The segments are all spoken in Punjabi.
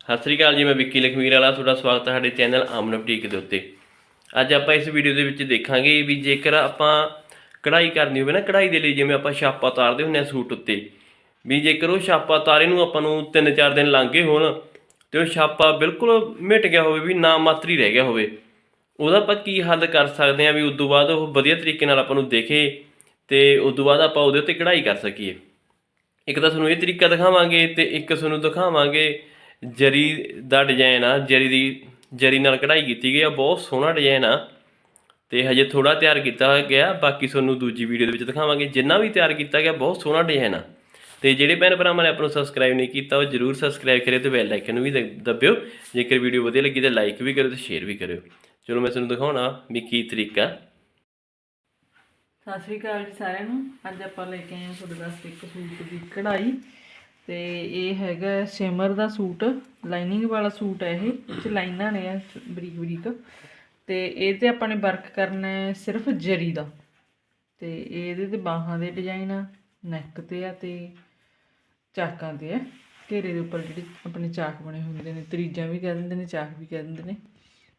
ਸਤਿ ਸ੍ਰੀ ਅਕਾਲ ਜੀ, ਮੈਂ ਵਿੱਕੀ ਲਖਮੀਰ ਵਾਲਾ। ਤੁਹਾਡਾ ਸਵਾਗਤ ਹੈ ਸਾਡੇ ਚੈਨਲ ਆਮਨ ਬੁਟੀਕ ਦੇ ਉੱਤੇ। ਅੱਜ ਆਪਾਂ ਇਸ ਵੀਡੀਓ ਦੇ ਵਿੱਚ ਦੇਖਾਂਗੇ ਵੀ ਜੇਕਰ ਆਪਾਂ ਕਢਾਈ ਕਰਨੀ ਹੋਵੇ ਨਾ, ਕਢਾਈ ਦੇ ਲਈ ਜਿਵੇਂ ਆਪਾਂ ਛਾਪਾ ਉਤਾਰਦੇ ਹੁੰਦੇ ਆ ਸੂਟ ਉੱਤੇ, ਵੀ ਜੇਕਰ ਉਹ ਛਾਪਾ ਉਤਾਰੇ ਨੂੰ ਆਪਾਂ ਨੂੰ 3-4 ਦਿਨ ਲੰਘੇ ਹੋਣ ਤੇ ਉਹ ਛਾਪਾ ਬਿਲਕੁਲ ਮਿਟ ਗਿਆ ਹੋਵੇ, ਵੀ ਨਾ ਮਾਤਰੀ ਰਹਿ ਗਿਆ ਹੋਵੇ, ਉਹਦਾ ਆਪਾਂ ਕੀ ਹੱਲ ਕਰ ਸਕਦੇ ਆ ਵੀ ਉਸ ਤੋਂ ਬਾਅਦ ਉਹ ਵਧੀਆ ਤਰੀਕੇ ਨਾਲ ਆਪਾਂ ਨੂੰ ਦੇਖੇ ਤੇ ਉਸ ਤੋਂ ਬਾਅਦ ਆਪਾਂ ਉਹਦੇ ਉੱਤੇ ਕਢਾਈ ਕਰ ਸਕੀਏ। ਇੱਕ ਤਾਂ ਤੁਹਾਨੂੰ ਇਹ ਤਰੀਕਾ ਦਿਖਾਵਾਂਗੇ ਤੇ ਇੱਕ ਤੁਹਾਨੂੰ ਦਿਖਾਵਾਂਗੇ ਜਰੀ ਦਾ ਡਿਜ਼ਾਈਨ ਆ, ਜਰੀ ਦੀ, ਜਰੀ ਨਾਲ ਕਢਾਈ ਕੀਤੀ ਗਈ ਆ, ਬਹੁਤ ਸੋਹਣਾ ਡਿਜ਼ਾਈਨ ਆ। ਤੇ ਹਜੇ ਥੋੜਾ ਤਿਆਰ ਕੀਤਾ ਗਿਆ, ਬਾਕੀ ਤੁਹਾਨੂੰ ਦੂਜੀ ਵੀਡੀਓ ਦੇ ਵਿੱਚ ਦਿਖਾਵਾਂਗੇ। ਜਿੰਨਾ ਵੀ ਤਿਆਰ ਕੀਤਾ ਗਿਆ, ਬਹੁਤ ਸੋਹਣਾ ਡਿਜ਼ਾਈਨ ਆ। ਤੇ ਜਿਹੜੇ ਭੈਣ ਭਰਾਵਾਂ ਨੇ ਆਪਾਂ ਨੂੰ ਸਬਸਕ੍ਰਾਈਬ ਨਹੀਂ ਕੀਤਾ, ਉਹ ਜਰੂਰ ਸਬਸਕ੍ਰਾਈਬ ਕਰਿਓ ਤੇ ਬੈਲ ਆਈਕਨ ਨੂੰ ਵੀ ਦ- ਦੱਬਿਓ। ਜੇਕਰ ਵੀਡੀਓ ਵਧੀਆ ਲੱਗੀ ਤਾਂ ਲਾਈਕ ਵੀ ਕਰਿਓ ਤੇ ਸ਼ੇਅਰ ਵੀ ਕਰਿਓ। ਚਲੋ ਮੈਂ ਤੁਹਾਨੂੰ ਦਿਖਾਉਣਾ ਵੀ ਕੀ ਤਰੀਕਾ। ਸਤਿ ਸ਼੍ਰੀ ਅਕਾਲ ਜੀ ਸਾਰਿਆਂ ਨੂੰ। ਅੱਜ ਆਪਾਂ ਲੈ ਕੇ ਆਏ ਹਾਂ ਤੁਹਾਡੇ ਵਾਸਤੇ ਇੱਕ ਸੂਟ ਦੀ ਕਢਾਈ। ਤੇ ਇਹ ਹੈਗਾ ਸ਼ਿਮਰ ਦਾ ਸੂਟ ਲਾਈਨਿੰਗ ਵਾਲਾ ਸੂਟ ਹੈ ਇਹ 'ਚ ਲਾਈਨਾਂ ਨੇ ਬਰੀਕ ਬਰੀਕ। ਤੇ ਇਹ ਤੇ ਆਪਾਂ ਨੇ ਵਰਕ ਕਰਨਾ ਹੈ ਸਿਰਫ ਜਰੀ ਦਾ। ਤੇ ਇਹਦੇ ਤੇ ਬਾਹਾਂ ਦੇ ਡਿਜ਼ਾਈਨ ਆ ਨੈਕ ਤੇ ਆ ਤੇ ਚਾਕਾਂ ਤੇ ਆ। ਘੇਰੇ ਦੇ ਉੱਪਰ ਜਿਹੜੇ ਆਪਣੇ ਚਾਕ ਬਣੇ ਹੁੰਦੇ ਨੇ ਤਰੀਜਾਂ ਵੀ ਕਹਿ ਦਿੰਦੇ ਨੇ ਚਾਕ ਵੀ ਕਹਿ ਦਿੰਦੇ ਨੇ।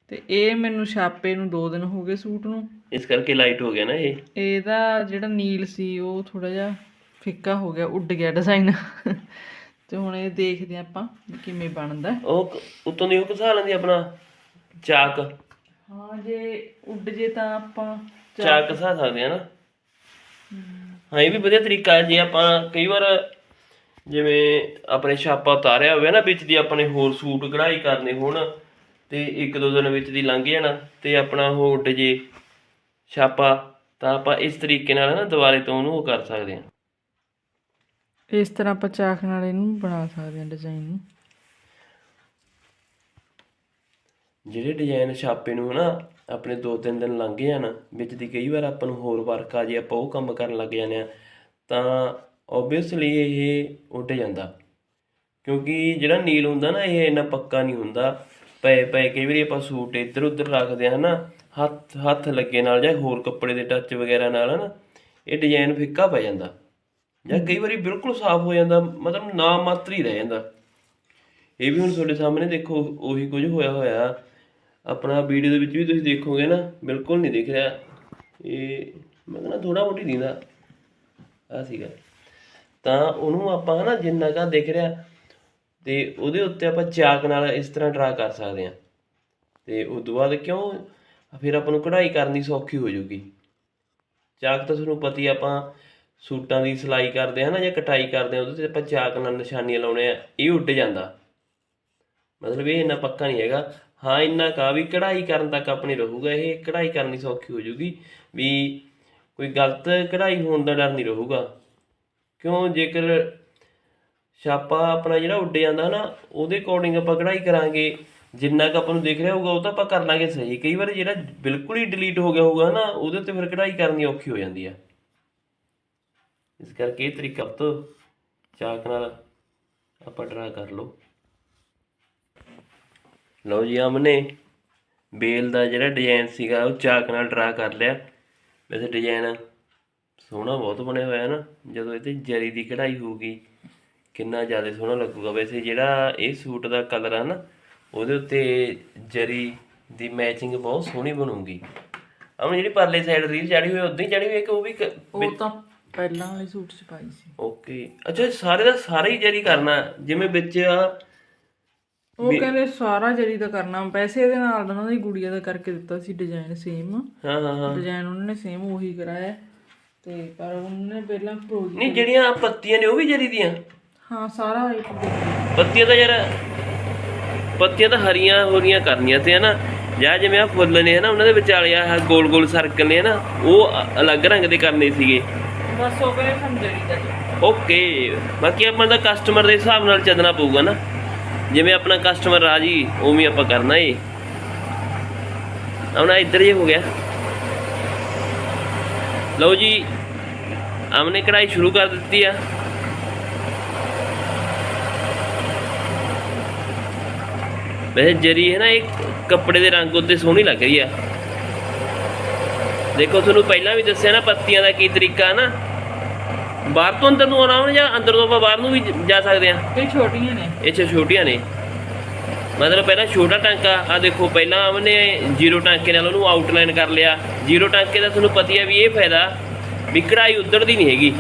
ਤੇ ਇਹ ਮੈਨੂੰ ਛਾਪੇ ਨੂੰ 2 ਦਿਨ ਹੋ ਗਏ ਸੂਟ ਨੂੰ। ਇਸ ਕਰਕੇ ਲਾਈਟ ਹੋ ਗਿਆ ਨਾ ਇਹ। ਇਹਦਾ ਜਿਹੜਾ ਨੀਲ ਸੀ ਉਹ ਥੋੜਾ ਜਿਹਾ ਫਿੱਕਾ ਹੋ ਗਿਆ ਉੱਡ ਗਿਆ ਡਿਜ਼ਾਈਨ ਤੇ ਹੁਣ ਇਹ ਦੇਖਦੇ ਹਾਂ ਆਪਾਂ ਕਿਵੇਂ ਬਣਦਾ ਉਹ ਉੱਤੋਂ ਦੀ ਉਹ ਘਸਾ ਲੈਂਦੀ ਆਪਣਾ ਚਾਕ। ਹਾਂ ਜੇ ਉੱਡ ਜੇ ਤਾਂ ਆਪਾਂ ਚਾਕ ਘਸਾ ਸਕਦੇ ਆ ਨਾ। ਹਾਂ ਇਹ ਵੀ ਵਧੀਆ ਤਰੀਕਾ ਹੈ ਜੇ ਆਪਾਂ ਕਈ ਵਾਰ ਜਿਵੇਂ ਆਪਣੇ ਛਾਪਾ ਉਤਾਰਿਆ ਹੋਵੇ ਨਾ ਵਿੱਚ ਦੀ ਆਪਣੇ ਹੋਰ ਸੂਟ ਕਢਾਈ ਕਰਨੇ ਹੋਣ ਤੇ ਇੱਕ ਦੋ ਦਿਨ ਵਿੱਚ ਦੀ ਲੰਘ ਜਾਣਾ ਤੇ ਆਪਣਾ ਉਹ ਉੱਡ ਜੇ ਛਾਪਾ ਤਾਂ ਆਪਾਂ ਇਸ ਤਰੀਕੇ ਨਾਲ ਨਾ ਦੁਬਾਰੇ ਤੋਂ ਉਹਨੂੰ ਉਹ ਕਰ ਸਕਦੇ ਹਾਂ ਇਸ ਤਰ੍ਹਾਂ ਆਪਾਂ ਚਾਕ ਨਾਲ ਇਹਨੂੰ ਬਣਾ ਸਕਦੇ ਹਾਂ ਡਿਜ਼ਾਈਨ ਨੂੰ। ਜਿਹੜੇ ਡਿਜ਼ਾਈਨ ਛਾਪੇ ਨੂੰ ਹਨਾ, ਆਪਣੇ 2-3 ਦਿਨ ਲੰਘ ਜਾਣ ਵਿੱਚ ਦੀ ਕਈ ਵਾਰ ਆਪਾਂ ਨੂੰ ਹੋਰ ਵਰਕ ਆ ਜੇ, ਆਪਾਂ ਉਹ ਕੰਮ ਕਰਨ ਲੱਗ ਜਾਂਦੇ ਆ ਤਾਂ ਓਬਵੀਅਸਲੀ ਇਹ ਉੱਡ ਜਾਂਦਾ। ਕਿਉਂਕਿ ਜਿਹੜਾ ਨੀਲ ਹੁੰਦਾ ਨਾ, ਇਹ ਇੰਨਾ ਪੱਕਾ ਨਹੀਂ ਹੁੰਦਾ। ਪਏ ਪਏ ਕਈ ਵਾਰੀ ਆਪਾਂ ਸੂਟ ਇੱਧਰ ਉੱਧਰ ਰੱਖਦੇ ਆ ਹਨਾ, ਹੱਥ ਹੱਥ ਲੱਗੇ ਨਾਲ ਜਾਂ ਹੋਰ ਕੱਪੜੇ ਦੇ ਟੱਚ ਵਗੈਰਾ ਨਾਲ ਹਨਾ, ਇਹ ਡਿਜ਼ਾਈਨ ਫਿੱਕਾ ਪੈ ਜਾਂਦਾ। ਜਾਂ ਕਈ ਵਾਰੀ ਬਿਲਕੁਲ ਸਾਫ਼ ਹੋ ਜਾਂਦਾ, ਮਤਲਬ ਨਾਮ ਮਾਤਰ ਹੀ ਰਹਿ ਜਾਂਦਾ। ਇਹ ਵੀ ਹੁਣ ਤੁਹਾਡੇ ਸਾਹਮਣੇ ਦੇਖੋ, ਉਹੀ ਕੁਝ ਹੋਇਆ ਹੋਇਆ। ਆਪਣਾ ਵੀਡੀਓ ਦੇ ਵਿੱਚ ਵੀ ਤੁਸੀਂ ਦੇਖੋਗੇ ਨਾ, ਬਿਲਕੁਲ ਨਹੀਂ ਦਿਖ ਰਿਹਾ। ਇਹ ਮੈਂ ਕਹਿੰਦਾ ਥੋੜਾ ਮੋਟੀ ਦਿੰਦਾ ਆ। ਸੀਗਾ। ਤਾਂ ਉਹਨੂੰ ਆਪਾਂ ਹਨਾ ਜਿੰਨਾ ਕਾ ਦਿਖ ਰਿਹਾ, ਤੇ ਉਹਦੇ ਉੱਤੇ ਆਪਾਂ ਚਾਕ ਨਾਲ ਇਸ ਤਰ੍ਹਾਂ ਡਰਾ ਕਰ ਸਕਦੇ ਹਾਂ। ਤੇ ਉਸ ਤੋਂ ਬਾਅਦ ਕਿਉਂ? ਫਿਰ ਆਪਾਂ ਨੂੰ ਕਢਾਈ ਕਰਨੀ ਸੌਖੀ ਹੋ ਜਾਊਗੀ। ਚਾਕ ਤਾਂ ਤੁਹਾਨੂੰ ਪਤੀ ਆਪਾਂ ਸੂਟਾਂ ਦੀ ਸਿਲਾਈ ਕਰਦੇ ਹਾਂ ਨਾ ਜਾਂ ਕਟਾਈ ਕਰਦੇ ਹਾਂ ਉਹਦੇ ਤੇ ਆਪਾਂ ਚਾਕ ਨਾਲ ਨਿਸ਼ਾਨੀਆਂ ਲਾਉਣੇ ਆ, ਇਹ ਉੱਡ ਜਾਂਦਾ। ਮਤਲਬ ਇਹ ਇੰਨਾ ਪੱਕਾ ਨਹੀਂ ਹੈਗਾ। ਹਾਂ, ਇੰਨਾ ਕਾ ਵੀ ਕਢਾਈ ਕਰਨ ਤੱਕ ਆਪਣੀ ਰਹੂਗਾ, ਇਹ ਕਢਾਈ ਕਰਨੀ ਸੌਖੀ ਹੋ ਜੂਗੀ। ਵੀ ਕੋਈ ਗਲਤ ਕਢਾਈ ਹੋਣ ਦਾ ਡਰ ਨਹੀਂ ਰਹੂਗਾ। ਕਿਉਂ? ਜੇਕਰ ਛਾਪਾ ਆਪਣਾ ਜਿਹੜਾ ਉੱਡ ਜਾਂਦਾ ਨਾ, ਉਹਦੇ ਅਕੋਰਡਿੰਗ ਆਪਾਂ ਕਢਾਈ ਕਰਾਂਗੇ। ਜਿੰਨਾ ਕੁ ਆਪਾਂ ਨੂੰ ਦਿਖ ਰਿਹਾ ਹੋਊਗਾ, ਉਹ ਤਾਂ ਆਪਾਂ ਕਰ ਲਾਂਗੇ ਸਹੀ। ਕਈ ਵਾਰ ਜਿਹੜਾ ਬਿਲਕੁਲ ਹੀ ਡਿਲੀਟ ਹੋ ਗਿਆ ਹੋਊਗਾ ਨਾ, ਉਹਦੇ ਤੇ ਫਿਰ ਕਢਾਈ ਕਰਨੀ ਔਖੀ ਹੋ ਜਾਂਦੀ ਆ। ਇਸ ਕਰਕੇ ਇਹ ਤਰੀਕਾ ਤੋਂ ਚਾਕ ਨਾਲ ਆਪਾਂ ਡਰਾ ਕਰ ਲਓ। ਲਓ ਜੀ ਆਮਨੇ, ਬੇਲ ਦਾ ਜਿਹੜਾ ਡਿਜ਼ਾਈਨ ਸੀਗਾ ਉਹ ਚਾਕ ਨਾਲ ਡਰਾ ਕਰ ਲਿਆ। ਵੈਸੇ ਡਿਜ਼ਾਈਨ ਸੋਹਣਾ ਬਹੁਤ ਬਣਿਆ ਹੋਇਆ ਨਾ, ਜਦੋਂ ਇਹ ਤੇ ਜਰੀ ਦੀ ਕਢਾਈ ਹੋਊਗੀ, ਕਿੰਨਾ ਜ਼ਿਆਦਾ ਸੋਹਣਾ ਲੱਗੂਗਾ। ਵੈਸੇ ਜਿਹੜਾ ਇਹ ਸੂਟ ਦਾ ਕਲਰ ਆ ਨਾ, ਉਹਦੇ ਉੱਤੇ ਜਰੀ ਦੀ ਮੈਚਿੰਗ ਬਹੁਤ ਸੋਹਣੀ ਬਣੂਗੀ। ਅਮਨ ਜਿਹੜੀ ਪਰਲੇ ਸਾਈਡ ਰੀਲ ਚੜੀ ਹੋਈ ਉਦਾਂ ਹੀ ਚੜੀ ਹੋਈ ਕਿ ਉਹ ਵੀ ਉਹ ਤਾਂ ਪਹਿਲਾਂ ਵਾਲੇ ਸੂਟ 'ਚ ਪਾਈ ਸੀ। ਓਕੇ। ਅੱਛਾ ਸਾਰੇ ਦਾ ਸਾਰਾ ਹੀ ਜਰੀ ਕਰਨਾ ਜਿਵੇਂ ਵਿੱਚ ਆ ਉਹ ਕਹਿੰਦੇ ਸਾਰਾ ਜਰੀ ਦਾ ਕਰਨਾ ਪੈਸੇ ਇਹਦੇ ਨਾਲ ਦਾ ਉਹਨਾਂ ਦੀ ਗੁੜੀਆ ਦਾ ਕਰਕੇ ਦਿੱਤਾ ਸੀ ਡਿਜ਼ਾਈਨ ਸੇਮ ਹਾਂ ਹਾਂ ਹਾਂ। ਡਿਜ਼ਾਈਨ ਉਹਨਾਂ ਨੇ ਸੇਮ ਉਹੀ ਕਰਾਇਆ। ਤੇ ਪਰ ਉਹਨਾਂ ਨੇ ਪਹਿਲਾਂ ਫਰੋਜ਼ ਨਹੀਂ ਜਿਹੜੀਆਂ ਪੱਤੀਆਂ ਨੇ ਉਹ ਵੀ ਜਰੀ ਦੀਆਂ? ਹਾਂ ਸਾਰਾ ਇਹ ਪੱਤੀਆਂ ਤਾਂ ਯਾਰ ਪੱਤੀਆਂ ਤਾਂ ਹਰੀਆਂ ਹੋਰੀਆਂ ਕਰਨੀਆਂ ਤੇ ਹਨਾ। ਜਾਂ ਜਿਵੇਂ ਆ ਫੁੱਲ ਨੇ ਹਨਾ ਉਹਨਾਂ ਦੇ ਵਿਚਾਲੇ ਆ ਗੋਲ ਗੋਲ ਸਰਕਲ ਨੇ ਹਨਾ ਉਹ ਅਲੱਗ ਰੰਗ ਦੇ ਕਰਨੇ ਸੀਗੇ। ਬਸ ਉਹ ਕਹਿੰਦੇ ਸਾਨੂੰ ਦਾ ਓਕੇ, ਬਾਕੀ ਆਪਾਂ ਦਾ ਕਸਟਮਰ ਦੇ ਹਿਸਾਬ ਨਾਲ ਚੱਲਣਾ ਪਊਗਾ ਨਾ। ਜਿਵੇਂ ਆਪਣਾ ਕਸਟਮਰ ਰਾਜੀ, ਉਵੇਂ ਆਪਾਂ ਕਰਨਾ ਏ। ਆਉਣਾ ਇੱਧਰ ਜੇ ਹੋ ਗਿਆ। ਲਓ ਜੀ, ਆਮਨੇ ਕਢਾਈ ਸ਼ੁਰੂ ਕਰ ਦਿੱਤੀ ਆ। ਵੈਸੇ ਜਰੀ ਹੈ ਨਾ, ਇਹ ਕੱਪੜੇ ਦੇ ਰੰਗ ਉੱਤੇ ਸੋਹਣੀ ਲੱਗ ਰਹੀ ਆ। ਦੇਖੋ, ਤੁਹਾਨੂੰ ਪਹਿਲਾਂ ਵੀ ਦੱਸਿਆ ਨਾ, ਪੱਤੀਆਂ ਦਾ ਕੀ ਤਰੀਕਾ ਨਾ। ਬਾਹਰ ਤੋਂ ਅੰਦਰ ਨੂੰ ਆਉਣਾ ਜਾਂ ਅੰਦਰ ਤੋਂ ਆਪਾਂ ਬਾਹਰ ਨੂੰ ਵੀ ਜ- ਸਕਦੇ ਆ ਇਹ ਛੋਟੀਆਂ ਨੇ। ਇਹ ਛੋਟੀਆਂ ਨੇ। ਮਤਲਬ ਪਹਿਲਾਂ ਛੋਟਾ ਟਾਂਕਾ ਆ ਦੇਖੋ ਪਹਿਲਾਂ ਉਹਨੇ ਜ਼ੀਰੋ ਟਾਂਕੇ ਨਾਲ ਉਹਨੂੰ ਆਊਟਲਾਈਨ ਕਰ ਲਿਆ। ਜ਼ੀਰੋ ਟਾਂਕੇ ਦਾ ਤੁਹਾਨੂੰ ਪਤਾ ਹੀ ਆ ਵੀ ਇਹ ਫਾਇਦਾ ਵੀ ਕਢਾਈ ਉੱਧੜਦੀ ਨਹੀਂ ਹੈਗੀ।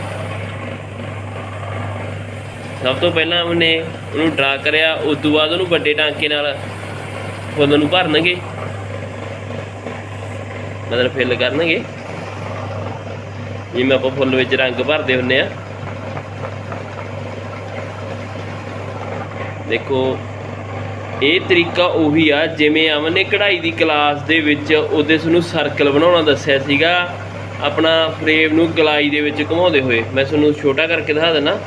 ਸਭ ਤੋਂ ਪਹਿਲਾਂ ਉਹਨੇ ਉਹਨੂੰ ਡਰਾ ਕਰਿਆ ਉਸ ਤੋਂ ਬਾਅਦ ਉਹਨੂੰ ਵੱਡੇ ਟਾਂਕੇ ਨਾਲ ਫੁੱਲ ਨੂੰ ਭਰਨਗੇ। ਮਤਲਬ ਫਿੱਲ ਕਰਨਗੇ। ਜਿਵੇਂ ਆਪਾਂ ਫੁੱਲ ਵਿੱਚ ਰੰਗ ਭਰਦੇ ਹੁੰਨੇ ਆ। ਦੇਖੋ, ਇਹ ਤਰੀਕਾ ਉਹੀ ਆ, ਜਿਵੇਂ ਅਮਨ ਨੇ ਕਢਾਈ ਦੀ ਕਲਾਸ ਦੇ ਵਿੱਚ ਉਹਦੇ ਤੁਹਾਨੂੰ ਸਰਕਲ ਬਣਾਉਣਾ ਦੱਸਿਆ ਸੀਗਾ। ਆਪਣਾ ਫਰੇਮ ਨੂੰ ਗਲਾਈ ਦੇ ਵਿੱਚ ਘੁਮਾਉਂਦੇ ਹੋਏ। ਮੈਂ ਤੁਹਾਨੂੰ ਛੋਟਾ ਕਰਕੇ ਦਿਖਾ ਦਿੰਦਾ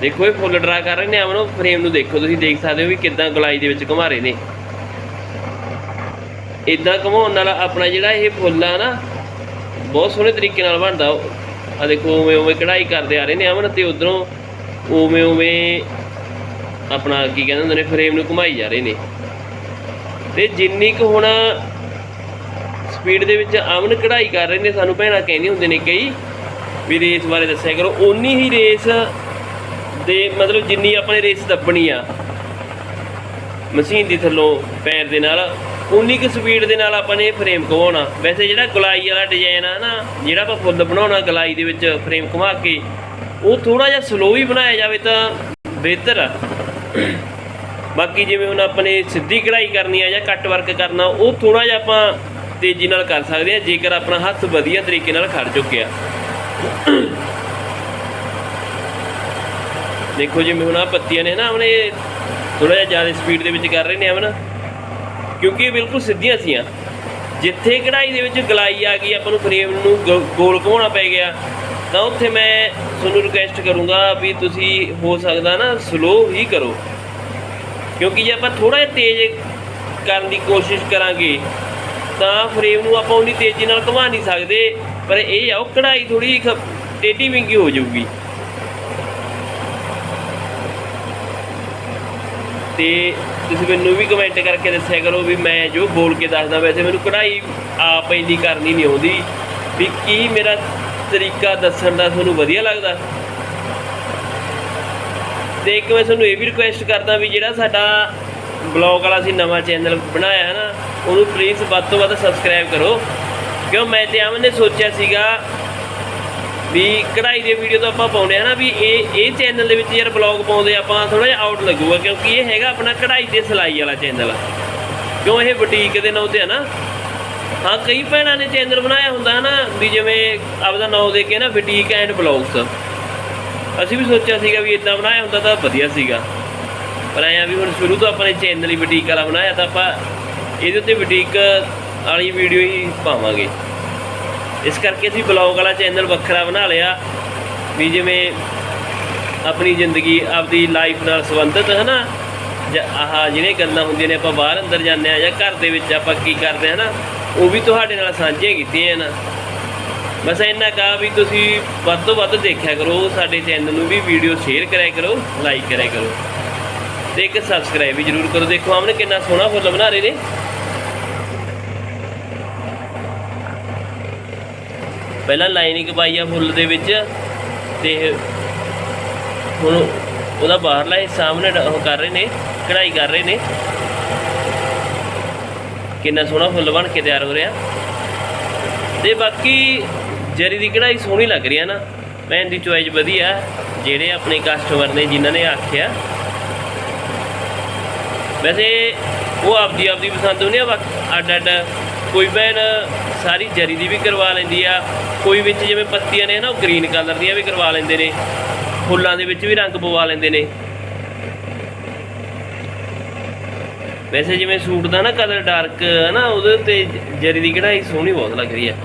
ਦੇਖੋ, ਇਹ ਫੁੱਲ ਡਰਾ ਕਰ ਰਹੇ ਨੇ ਅਮਨ, ਉਹ ਫਰੇਮ ਨੂੰ ਦੇਖੋ, ਤੁਸੀਂ ਦੇਖ ਸਕਦੇ ਹੋ ਵੀ ਕਿੱਦਾਂ ਗਲਾਈ ਦੇ ਵਿੱਚ ਘੁਮਾ ਰਹੇ ਨੇ। ਇਦਾਂ ਘੁਮਾਉਣ ਨਾਲ ਆਪਣਾ ਜਿਹੜਾ ਇਹ ਫੁੱਲ ਆ ਨਾ ਬਹੁਤ ਸੋਹਣੇ ਤਰੀਕੇ ਨਾਲ ਬਣਦਾ। ਆ ਦੇਖੋ, ਉਵੇਂ ਉਵੇਂ ਕਢਾਈ ਕਰਦੇ ਆ ਰਹੇ ਨੇ ਅਮਨ ਤੇ ਉਧਰੋਂ ਉਵੇਂ ਉਵੇਂ ਆਪਣਾ ਕੀ ਕਹਿੰਦੇ ਹੁੰਦੇ ਨੇ ਫਰੇਮ ਨੂੰ ਘੁਮਾਈ ਜਾ ਰਹੇ ਨੇ। ਤੇ ਜਿੰਨੀ ਕੁ ਹੁਣ ਸਪੀਡ ਦੇ ਵਿੱਚ ਅਮਨ ਕਢਾਈ ਕਰ ਰਹੇ ਨੇ, ਸਾਨੂੰ ਭੈਣਾਂ ਕਹਿੰਦੀ ਹੁੰਦੇ ਨੇ ਕਈ ਵੀ ਰੇਸ ਬਾਰੇ ਦੱਸਿਆ ਕਰੋ। ਓਨੀ ਹੀ ਰੇਸ ਦੇ ਮਤਲਬ ਜਿੰਨੀ ਆਪਣੇ ਰੇਸ ਦੱਬਣੀ ਆ, ਮਸ਼ੀਨ ਦੀ ਥੱਲੋਂ ਪੈਰ ਦੇ ਨਾਲ। ਉਨੀ ਕੁ ਸਪੀਡ ਦੇ ਨਾਲ ਆਪਾਂ ਨੇ ਫਰੇਮ ਘੁਮਾਉਣਾ। ਵੈਸੇ ਜਿਹੜਾ ਗੁਲਾਈ ਵਾਲਾ ਡਿਜ਼ਾਈਨ ਆ ਨਾ, ਜਿਹੜਾ ਆਪਾਂ ਫੁੱਲ ਬਣਾਉਣਾ ਗੁਲਾਈ ਦੇ ਵਿੱਚ ਫਰੇਮ ਘੁਮਾ ਕੇ, ਉਹ ਥੋੜਾ ਜਿਹਾ ਸਲੋ ਵੀ ਬਣਾਇਆ ਜਾਵੇ ਤਾਂ ਬਿਹਤਰ ਆ। ਬਾਕੀ ਜਿਵੇਂ ਹੁਣ ਆਪਣੇ ਸਿੱਧੀ ਕਢਾਈ ਕਰਨੀ ਆ ਜਾਂ ਕੱਟ ਵਰਕ ਕਰਨਾ, ਉਹ ਥੋੜਾ ਜਿਹਾ ਆਪਾਂ ਤੇਜ਼ੀ ਨਾਲ ਕਰ ਸਕਦੇ ਆ, ਜੇਕਰ ਆਪਣਾ ਹੱਥ ਵਧੀਆ ਤਰੀਕੇ ਨਾਲ ਖੜ ਚੁੱਕਿਆ। ਦੇਖੋ ਜਿਵੇਂ ਹੁਣ ਆ ਪੱਤੀਆਂ ਨੇ ਨਾ, ਆਪਣੇ ਥੋੜਾ ਜਿਹਾ ਜ਼ਿਆਦਾ ਸਪੀਡ ਦੇ ਵਿੱਚ ਕਰ ਰਹੇ ਨੇ ਅਮਨ ਕਿਉਂਕਿ ਇਹ ਬਿਲਕੁਲ ਸਿੱਧੀਆਂ ਸੀਆਂ। ਜਿੱਥੇ ਕਢਾਈ ਦੇ ਵਿੱਚ ਗਲਾਈ ਆ ਗਈ, ਆਪਾਂ ਨੂੰ ਫਰੇਮ ਨੂੰ ਗ- ਗੋਲ ਘੁਮਾਉਣਾ ਪੈ ਗਿਆ। ਤਾਂ ਉੱਥੇ ਮੈਂ ਤੁਹਾਨੂੰ ਰਿਕੁਐਸਟ ਕਰੂੰਗਾ ਵੀ ਤੁਸੀਂ ਹੋ ਸਕਦਾ ਨਾ ਸਲੋ ਹੀ ਕਰੋ। ਕਿਉਂਕਿ ਜੇ ਆਪਾਂ ਥੋੜਾ ਜਿਹਾ ਤੇਜ਼ ਕਰਨ ਦੀ ਕੋਸ਼ਿਸ਼ ਕਰਾਂਗੇ, ਤਾਂ ਫਰੇਮ ਨੂੰ ਆਪਾਂ ਉਨੀ ਤੇਜ਼ੀ ਨਾਲ ਘੁਮਾ ਨਹੀਂ ਸਕਦੇ। ਪਰ ਇਹ ਆ, ਉਹ ਕਢਾਈ ਥੋੜੀ ਟੇਢੀ ਵਿੰਗੀ ਹੋ ਜਾਊਗੀ। ਤੇ ਤੁਸੀਂ ਮੈਨੂੰ ਵੀ ਕਮੈਂਟ ਕਰਕੇ ਦੱਸਿਆ ਕਰੋ ਵੀ ਮੈਂ ਜੋ ਬੋਲ ਕੇ ਦੱਸਦਾ, ਵੈਸੇ ਮੈਨੂੰ ਕਢਾਈ ਆਪ ਇੰਨੀ ਕਰਨੀ ਨਹੀਂ ਆਉਂਦੀ। ਵੀ ਕੀ ਮੇਰਾ ਤਰੀਕਾ ਦੱਸਣ ਦਾ ਤੁਹਾਨੂੰ ਵਧੀਆ ਲੱਗਦਾ? ਤੇ ਇੱਕ ਮੈਂ ਤੁਹਾਨੂੰ ਇਹ ਵੀ ਰਿਕੁਐਸਟ ਕਰਦਾ ਵੀ ਜਿਹੜਾ ਸਾਡਾ ਬਲੌਗ ਵਾਲਾ ਸੀ ਨਵਾਂ ਚੈਨਲ ਬਣਾਇਆ ਹੈ ਨਾ, ਉਹਨੂੰ ਪਲੀਜ਼ ਵੱਧ ਤੋਂ ਵੱਧ ਸਬਸਕ੍ਰਾਈਬ ਕਰੋ। ਕਿਉਂ, ਮੈਂ ਤੇ ਅਮਨ ਨੇ ਸੋਚਿਆ ਸੀਗਾ ਵੀ ਕਢਾਈ ਦੇ ਵੀਡੀਓ ਤਾਂ ਆਪਾਂ ਪਾਉਂਦੇ ਆ ਨਾ ਵੀ ਇਹ ਇਹ ਚੈਨਲ ਦੇ ਵਿੱਚ ਯਾਰ ਬਲੌਗ ਪਾਉਂਦੇ ਆਪਾਂ ਥੋੜਾ ਜਿਹਾ ਆਊਟ ਲੱਗੂਗਾ ਕਿਉਂਕਿ ਇਹ ਹੈਗਾ ਆਪਣਾ ਕਢਾਈ ਤੇ ਸਿਲਾਈ ਵਾਲਾ ਚੈਨਲ ਕਿਉਂ ਇਹ ਬੁਟੀਕ ਦੇ ਨਾਂ ਤੇ ਆ ਨਾ? ਹਾਂ, ਕਈ ਭੈਣਾਂ ਨੇ ਚੈਨਲ ਬਣਾਇਆ ਹੁੰਦਾ ਨਾ ਵੀ ਜਿਵੇਂ ਆਪਦਾ ਨਾਂ ਦੇ ਕੇ ਨਾ ਬੁਟੀਕ ਐਂਡ ਬਲੌਗਸ ਅਸੀਂ ਵੀ ਸੋਚਿਆ ਸੀਗਾ ਵੀ ਇਦਾਂ ਬਣਾਇਆ ਹੁੰਦਾ ਤਾਂ ਵਧੀਆ ਸੀਗਾ। ਪਰ ਐਂ ਆ ਵੀ ਹੁਣ ਸ਼ੁਰੂ ਤੋਂ ਆਪਾਂ ਨੇ ਚੈਨਲ ਹੀ ਬੁਟੀਕ ਵਾਲਾ ਬਣਾਇਆ ਤਾਂ ਆਪਾਂ ਇਹਦੇ ਉੱਤੇ ਬੁਟੀਕ ਵਾਲੀ ਵੀਡੀਓ ਹੀ ਪਾਵਾਂਗੇ। ਇਸ ਕਰਕੇ ਅਸੀਂ ਬਲੌਗ ਵਾਲਾ ਚੈਨਲ ਵੱਖਰਾ ਬਣਾ ਲਿਆ ਵੀ ਜਿਵੇਂ ਆਪਣੀ ਜ਼ਿੰਦਗੀ, ਆਪਦੀ ਲਾਈਫ ਨਾਲ ਸੰਬੰਧਿਤ ਹੈ ਨਾ ਜਾਂ ਆਹ ਜਿਹੜੀਆਂ ਗੱਲਾਂ ਹੁੰਦੀਆਂ ਨੇ, ਆਪਾਂ ਬਾਹਰ ਅੰਦਰ ਜਾਂਦੇ ਆ ਜਾਂ ਘਰ ਦੇ ਵਿੱਚ ਆਪਾਂ ਕੀ ਕਰਦੇ ਆ ਨਾ ਉਹ ਵੀ ਤੁਹਾਡੇ ਨਾਲ ਸਾਂਝੀਆਂ ਕੀਤੀਆਂ ਨਾ ਬਸ ਇੰਨਾ ਕਹਾ ਵੀ ਤੁਸੀਂ ਵੱਧ ਤੋਂ ਵੱਧ ਦੇਖਿਆ ਕਰੋ, ਸਾਡੇ ਚੈਨਲ ਨੂੰ ਵੀ ਵੀਡੀਓ ਸ਼ੇਅਰ ਕਰਿਆ ਕਰੋ ਲਾਈਕ ਕਰਿਆ ਕਰੋ। ਤੇ ਇੱਕ ਸਬਸਕ੍ਰਾਈਬ ਵੀ ਜਰੂਰ ਕਰੋ। ਦੇਖੋ ਆਮਨੇ ਕਿੰਨਾ ਸੋਹਣਾ ਫੁੱਲ ਬਣਾ ਰਹੇ ਨੇ। ਪਹਿਲਾਂ ਲਾਈਨਿੰਗ ਪਾਈ ਆ ਫੁੱਲ ਦੇ ਵਿੱਚ ਤੇ ਹੁਣ ਉਹਦਾ ਬਾਹਰਲਾ ਹਿੱਸਾ ਉਹਨੇ ਉਹ ਕਰ ਰਹੇ ਨੇ, ਕਢਾਈ ਕਰ ਰਹੇ ਨੇ। ਕਿੰਨਾ ਸੋਹਣਾ ਫੁੱਲ ਬਣ ਕੇ ਤਿਆਰ ਹੋ ਰਿਹਾ। ਤੇ ਬਾਕੀ ਜਰੀ ਦੀ ਕਢਾਈ ਸੋਹਣੀ ਲੱਗ ਰਹੀ ਹੈ ਨਾ। ਭੈਣ ਦੀ ਚੋਇਸ ਵਧੀਆ, ਜਿਹੜੇ ਆਪਣੇ ਕਸਟਮਰ ਨੇ ਜਿਨ੍ਹਾਂ ਨੇ ਆਖਿਆ। ਵੈਸੇ ਉਹ ਆਪਦੀ ਆਪਦੀ ਪਸੰਦ ਹੁੰਦੀ ਆ, ਬਾਕੀ ਅੱਡ ਅੱਡ ਕੋਈ ਭੈਣ ਸਾਰੀ ਜਰੀ ਦੀ ਵੀ ਕਰਵਾ ਲੈਂਦੀ ਆ ਕੋਈ ਵਿੱਚ ਜਿਵੇਂ ਪੱਤੀਆਂ ਨੇ ਨਾ ਉਹ ਗ੍ਰੀਨ ਕਲਰ ਦੀਆਂ ਵੀ ਕਰਵਾ ਲੈਂਦੇ ਨੇ। ਫੁੱਲਾਂ ਦੇ ਵਿੱਚ ਵੀ ਰੰਗ ਪਵਾ ਲੈਂਦੇ ਨੇ। ਵੈਸੇ ਜਿਵੇਂ ਸੂਟ ਦਾ ਨਾ ਕਲਰ ਡਾਰਕ ਹੈ ਨਾ ਉਹਦੇ ਉੱਤੇ ਜਰੀ ਦੀ ਕਢਾਈ ਸੋਹਣੀ ਬਹੁਤ ਲੱਗ ਰਹੀ ਹੈ।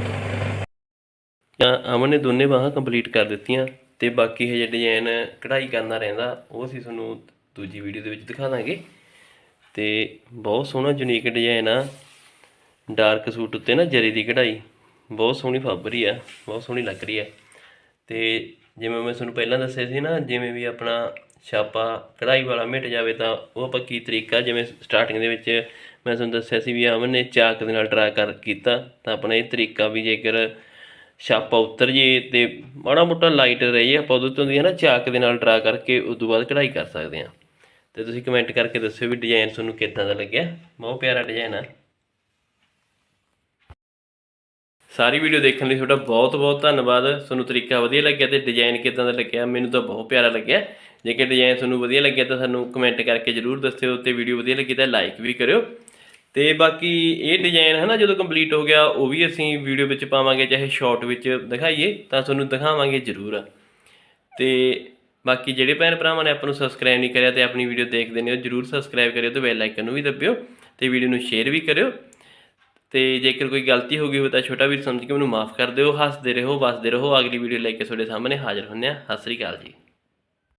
ਤਾਂ ਅਮਨ ਨੇ ਦੋਨੇ ਬਾਹਾਂ ਕੰਪਲੀਟ ਕਰ ਦਿੱਤੀਆਂ ਤੇ ਬਾਕੀ ਹਜੇ ਡਿਜ਼ਾਈਨ ਕਢਾਈ ਕਰਨਾ ਰਹਿੰਦਾ, ਉਹ ਅਸੀਂ ਤੁਹਾਨੂੰ ਦੂਜੀ ਵੀਡੀਓ ਦੇ ਵਿੱਚ ਦਿਖਾ ਦਾਂਗੇ। ਤੇ ਬਹੁਤ ਸੋਹਣਾ ਯੂਨੀਕ ਡਿਜ਼ਾਈਨ ਆ। ਡਾਰਕ ਸੂਟ ਉੱਤੇ ਨਾ ਜਰੀ ਦੀ ਕਢਾਈ। ਬਹੁਤ ਸੋਹਣੀ ਫੱਬ ਰਹੀ ਆ, ਬਹੁਤ ਸੋਹਣੀ ਲੱਗ ਰਹੀ ਆ। ਤੇ ਜਿਵੇਂ ਮੈਂ ਤੁਹਾਨੂੰ ਪਹਿਲਾਂ ਦੱਸਿਆ ਸੀ ਨਾ, ਜਿਵੇਂ ਵੀ ਆਪਣਾ ਛਾਪਾ ਕਢਾਈ ਵਾਲਾ ਮਿਟ ਜਾਵੇ ਤਾਂ ਉਹ ਆਪਾਂ ਕੀ ਤਰੀਕਾ, ਜਿਵੇਂ ਸਟਾਰਟਿੰਗ ਦੇ ਵਿੱਚ ਮੈਂ ਤੁਹਾਨੂੰ ਦੱਸਿਆ ਸੀ ਵੀ ਅਮਨ ਨੇ ਚਾਕ ਦੇ ਨਾਲ ਡਰਾ ਕਰ ਕੀਤਾ, ਤਾਂ ਆਪਣਾ ਇਹ ਤਰੀਕਾ ਵੀ ਜੇਕਰ ਛਾਪਾ ਉਤਰ ਜੇ ਤੇ ਮਾੜਾ ਮੋਟਾ ਲਾਈਟ ਰਹਿ ਰਹੇ ਆਪਾਂ ਉਦੋਂ ਤੋਂ ਦੀ ਹੈ ਨਾ ਚਾਕ ਦੇ ਨਾਲ ਡਰਾ ਕਰਕੇ ਉਸ ਤੋਂ ਬਾਅਦ ਕਢਾਈ ਕਰ ਸਕਦੇ ਹਾਂ। ਤੇ ਤੁਸੀਂ ਕਮੈਂਟ ਕਰਕੇ ਦੱਸਿਓ ਵੀ ਡਿਜ਼ਾਈਨ ਤੁਹਾਨੂੰ ਕਿੱਦਾਂ ਦਾ ਲੱਗਿਆ। ਬਹੁਤ ਪਿਆਰਾ ਡਿਜ਼ਾਈਨ ਆ। ਸਾਰੀ ਵੀਡੀਓ ਦੇਖਣ ਲਈ ਤੁਹਾਡਾ ਬਹੁਤ ਬਹੁਤ ਧੰਨਵਾਦ। ਤੁਹਾਨੂੰ ਤਰੀਕਾ ਵਧੀਆ ਲੱਗਿਆ ਤੇ ਡਿਜ਼ਾਈਨ ਕਿਦਾਂ ਦਾ ਲੱਗਿਆ, ਮੈਨੂੰ ਤਾਂ ਬਹੁਤ ਪਿਆਰਾ ਲੱਗਿਆ। ਜੇ ਕਿ ਡਿਜ਼ਾਈਨ ਤੁਹਾਨੂੰ ਵਧੀਆ ਲੱਗਿਆ ਤਾਂ ਸਾਨੂੰ ਕਮੈਂਟ ਕਰਕੇ ਜਰੂਰ ਦੱਸਿਓ ਤੇ ਵੀਡੀਓ ਵਧੀਆ ਲੱਗੀ ਤਾਂ ਲਾਈਕ ਵੀ ਕਰਿਓ। ਤੇ ਬਾਕੀ ਇਹ ਡਿਜ਼ਾਈਨ ਹੈ ਨਾ ਜਦੋਂ ਕੰਪਲੀਟ ਹੋ ਗਿਆ, ਉਹ ਵੀ ਅਸੀਂ ਵੀਡੀਓ ਵਿੱਚ ਪਾਵਾਂਗੇ, ਚਾਹੇ ਸ਼ਾਰਟ ਵਿੱਚ ਦਿਖਾਈਏ, ਤਾਂ ਤੁਹਾਨੂੰ ਦਿਖਾਵਾਂਗੇ ਜਰੂਰ। ਤੇ ਬਾਕੀ ਜਿਹੜੇ ਭੈਣ ਭਰਾਵਾਂ ਨੇ ਆਪਾਂ ਨੂੰ ਸਬਸਕ੍ਰਾਈਬ ਨਹੀਂ ਕਰਿਆ ਤੇ ਆਪਣੀ ਵੀਡੀਓ ਦੇਖਦੇ ਨੇ, ਉਹ ਜਰੂਰ ਸਬਸਕ੍ਰਾਈਬ ਕਰਿਓ ਤੇ ਬੈਲ ਆਈਕਨ ਨੂੰ ਵੀ ਦਬਿਓ ਤੇ ਵੀਡੀਓ ਨੂੰ ਸ਼ੇਅਰ ਵੀ ਕਰਿਓ। ਤੇ ਜੇਕਰ ਕੋਈ ਗਲਤੀ ਹੋ ਗਈ ਹੋਵੇ ਤਾਂ ਛੋਟਾ ਵੀਰ ਸਮਝ ਕੇ ਮੈਨੂੰ ਮਾਫ ਕਰ ਦਿਓ। ਹੱਸਦੇ ਰਹੋ, ਵਸਦੇ ਰਹੋ। ਅਗਲੀ ਵੀਡੀਓ ਲੈ ਕੇ ਤੁਹਾਡੇ ਸਾਹਮਣੇ ਹਾਜ਼ਰ ਹੁੰਦੇ ਹਾਂ। ਸਤਿ ਸ੍ਰੀ ਅਕਾਲ ਜੀ।